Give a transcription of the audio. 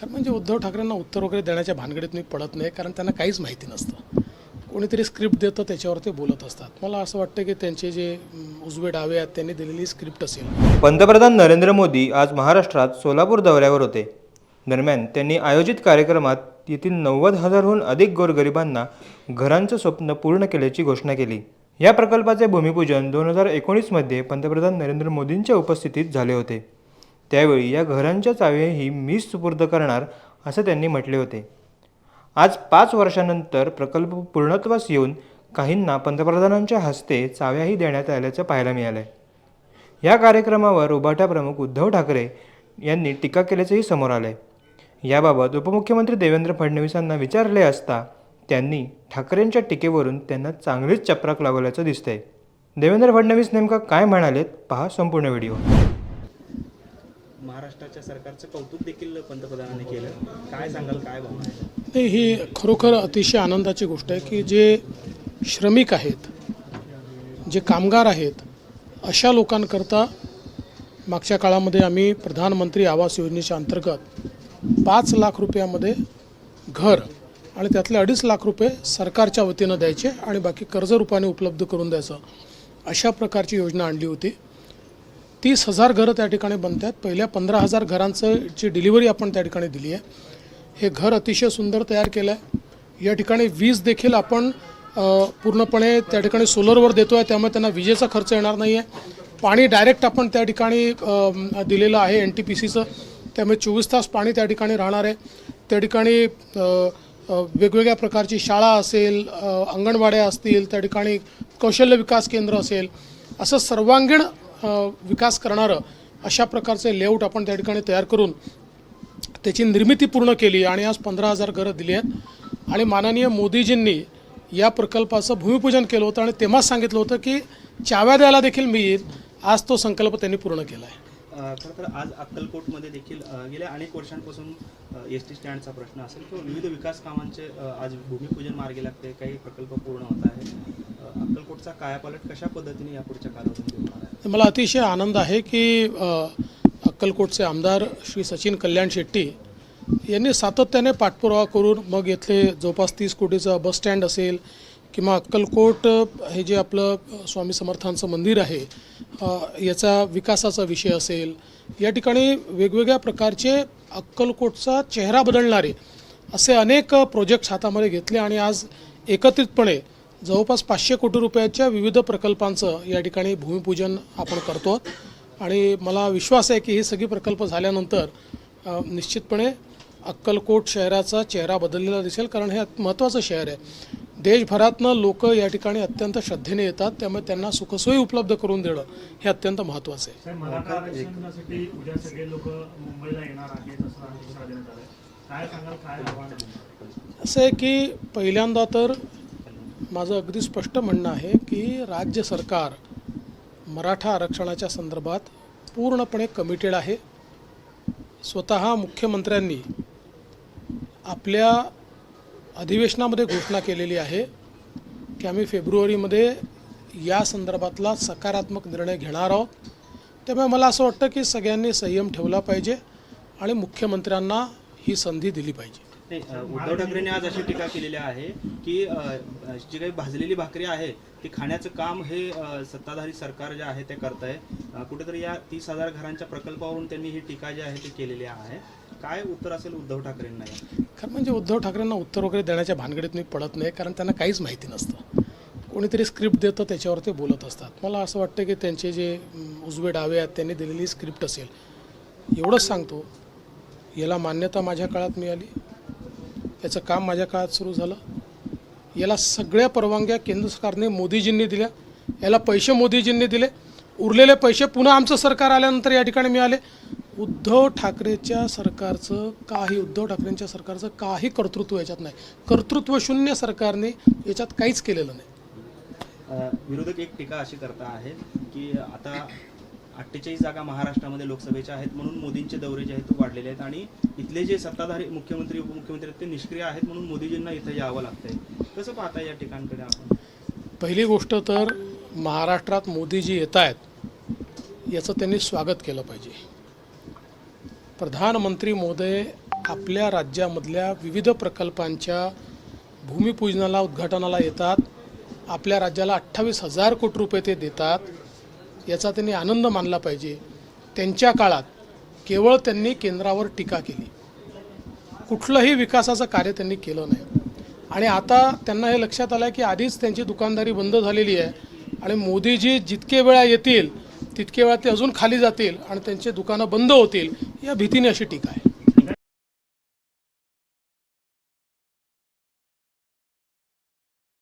खरं म्हणजे उद्धव ठाकरेंना उत्तर वगैरे देण्याच्या भानगडीत मी पडत नाही कारण त्यांना काहीच माहिती नसतं. कोणीतरी स्क्रिप्ट देतं त्याच्यावर ते बोलत असतात. मला असं वाटतं की त्यांचे जे उजवे डावे आहेत त्यांनी दिलेली स्क्रिप्ट असेल. पंतप्रधान नरेंद्र मोदी आज महाराष्ट्रात सोलापूर दौऱ्यावर होते. दरम्यान त्यांनी आयोजित कार्यक्रमात येथील नव्वद हजारहून अधिक गोरगरिबांना घरांचं स्वप्न पूर्ण केल्याची घोषणा केली. या प्रकल्पाचे भूमिपूजन दोन हजार एकोणीसमध्ये पंतप्रधान नरेंद्र मोदींच्या उपस्थितीत झाले होते. त्यावेळी या घरांच्या चाव्याही मीच सुपूर्द करणार असं त्यांनी म्हटले होते. आज पाच वर्षानंतर प्रकल्प पूर्णत्वास येऊन काहींना पंतप्रधानांच्या हस्ते चाव्याही देण्यात आल्याचं पाहायला मिळालं आहे या कार्यक्रमावर उभाटा प्रमुख उद्धव ठाकरे यांनी टीका केल्याचंही समोर आलं आहे याबाबत उपमुख्यमंत्री देवेंद्र फडणवीसांना विचारले असता त्यांनी ठाकरेंच्या टीकेवरून त्यांना चांगलीच चपराक लावल्याचं दिसतंय. देवेंद्र फडणवीस नेमका काय म्हणालेत पहा संपूर्ण व्हिडिओ. महाराष्ट्राच्या सरकारचं कौतुक देखील पंतप्रधानांनी केलं. काय सांगाल काय भावना नाही ही खरोखर अतिशय आनंदाची गोष्ट आहे की जे श्रमिक आहेत जे कामगार आहेत अशा लोकांकरता मागच्या काळामध्ये आम्ही प्रधानमंत्री आवास योजनेच्या अंतर्गत पाच लाख रुपयामध्ये घर आणि त्यातले अडीच लाख रुपये सरकारच्या वतीनं द्यायचे आणि बाकी कर्जरूपाने उपलब्ध करून द्यायचं अशा प्रकारची योजना आणली होती. तीस हजार घरं त्या ठिकाणी बनत आहेत पहिल्या पंधरा हजार घरांचं जी डिलिव्हरी आपण त्या ठिकाणी दिली आहे. हे घर अतिशय सुंदर तयार केलं आहे या ठिकाणी वीज देखील आपण पूर्णपणे त्या ठिकाणी सोलरवर देतो आहे त्यामुळे त्यांना विजेचा खर्च येणार नाही आहे पाणी डायरेक्ट आपण त्या ठिकाणी दिलेलं आहे एन टी पी सीचं त्यामुळे चोवीस तास पाणी त्या ठिकाणी राहणार आहे. त्या ठिकाणी वेगवेगळ्या प्रकारची शाळा असेल अंगणवाड्या असतील त्या ठिकाणी कौशल्य विकास केंद्र असेल असं सर्वांगीण विकास करणारं अशा प्रकारचे लेआउट आपण त्या ठिकाणी तयार करून त्याची निर्मिती पूर्ण केली आणि आज पंधरा हजार घरं दिली आहेत. आणि माननीय मोदीजींनी या प्रकल्पाचं भूमिपूजन केलं होतं आणि तेव्हाच सांगितलं होतं की चाव्या द्यायला देखील मी येईल. आज तो संकल्प त्यांनी पूर्ण केला आहे खरं तर आज अक्कलकोटमध्ये देखील गेल्या अनेक वर्षांपासून एस टी स्टँडचा प्रश्न असेल किंवा विविध विकास कामांचे आज भूमिपूजन मार्गी लागते काही प्रकल्प पूर्ण होत आहे अक्कलकोटचा कायापालट कशा पद्धतीने यापुढच्या कालावधीत मला अतिशय आनंद आहे की अक्कलकोटचे आमदार श्री सचिन कल्याण शेट्टी यांनी सातत्याने पाठपुरावा करून मग येथले जवळपास तीस कोटीचं बस स्टँड असेल किंवा अक्कलकोट हे जे आपलं स्वामी समर्थांचं मंदिर आहे याचा विकासाचा विषय असेल या ठिकाणी वेगवेगळ्या प्रकारचे अक्कलकोटचा चेहरा बदलणारे असे अनेक प्रोजेक्ट्स हातामध्ये घेतले आणि आज एकत्रितपणे जवळपास पाचशे कोटी रुपयाच्या विविध प्रकल्पांचं या ठिकाणी भूमिपूजन आपण करतो. आणि मला विश्वास आहे की हे सगळे प्रकल्प झाल्यानंतर निश्चितपणे अक्कलकोट शहराचा चेहरा बदललेला दिसेल कारण हे महत्त्वाचं शहर आहे. देशभरातनं लोक या ठिकाणी अत्यंत श्रद्धेने येतात त्यामुळे त्यांना सुखसोयी उपलब्ध करून देणं हे अत्यंत महत्त्वाचं आहे? असं आहे की पहिल्यांदा तर माझं अगदी स्पष्ट म्हणणं आहे की राज्य सरकार मराठा आरक्षणाच्या संदर्भात पूर्णपणे कमिटेड आहे. स्वतः मुख्यमंत्र्यांनी आपल्या अधिवेशनामध्ये घोषणा केलेली आहे की आम्ही फेब्रुवारीमध्ये या संदर्भातला सकारात्मक निर्णय घेणार आहोत. त्यामुळे मला असं वाटतं की सगळ्यांनी संयम ठेवला पाहिजे आणि मुख्यमंत्र्यांना ही संधी दिली पाहिजे. नाही उद्धव ठाकरेंनी आज अशी टीका केलेली आहे की जी काही भाजलेली भाकरी आहे ती खाण्याचं काम हे सत्ताधारी सरकार जे आहे ते करत आहे कुठेतरी या तीस हजार घरांच्या प्रकल्पावरून त्यांनी ही टीका जी आहे ती केलेली आहे. काय उत्तर असेल उद्धव ठाकरेंना खरं म्हणजे उद्धव ठाकरेंना उत्तर वगैरे देण्याच्या भानगडीत मी पडत नाही कारण त्यांना काहीच माहिती नसतं. कोणीतरी स्क्रिप्ट देतं त्याच्यावर ते बोलत असतात. मला असं वाटतं की त्यांचे जे उजवे डावे आहेत त्यांनी दिलेली स्क्रिप्ट असेल. एवढंच सांगतो. याला मान्यता माझ्या काळात मिळाली. याचं काम माझ्या काळात सुरू झालं. याला सगळ्या परवानग्या केंद्र सरकारने मोदीजींनी दिल्या. याला पैसे मोदीजींनी दिले. उरलेले पैसे पुन्हा आमचं सरकार आल्यानंतर या ठिकाणी मिळाले. उद्धव ठाकरेच्या सरकारचं काही उद्धव ठाकरेंच्या सरकारचं काही कर्तृत्व याच्यात नाही. कर्तृत्व शून्य सरकारने याच्यात काहीच केलेलं नाही. विरोधक एक टीका अशी करता आहे की आता अठ्ठेचाळीस जागा महाराष्ट्रामध्ये लोकसभेच्या आहेत म्हणून मोदींचे दौरे जे आहेत ते वाढलेले आहेत आणि इथले जे सत्ताधारी मुख्यमंत्री उपमुख्यमंत्री आहेत ते निष्क्रिय आहेत म्हणून मोदीजींना इथं यावं लागतंय. कसं पाहता या ठिकाणकडे आपण? पहिली गोष्ट तर महाराष्ट्रात मोदीजी येत आहेत याचं त्यांनी स्वागत केलं पाहिजे. प्रधानमंत्री मोदय आपल्या राज्यामधल्या विविध प्रकल्पांच्या भूमिपूजनाला उद्घाटनाला येतात. आपल्या राज्याला अठ्ठावीस हजार कोटी रुपये ते देतात. याचा त्यांनी आनंद मानला पाहिजे. त्यांच्या काळात केवळ त्यांनी केंद्रावर टीका केली. कुठलंही विकासाचं कार्य त्यांनी केलं नाही. आणि आता त्यांना हे लक्षात आलं की आधीच त्यांची दुकानदारी बंद झालेली आहे. आणि मोदीजी जितके वेळा येतील तितके वेळा ते अजून खाली जातील आणि त्यांचे दुकानं बंद होतील या भीतीने अशी टीका आहे.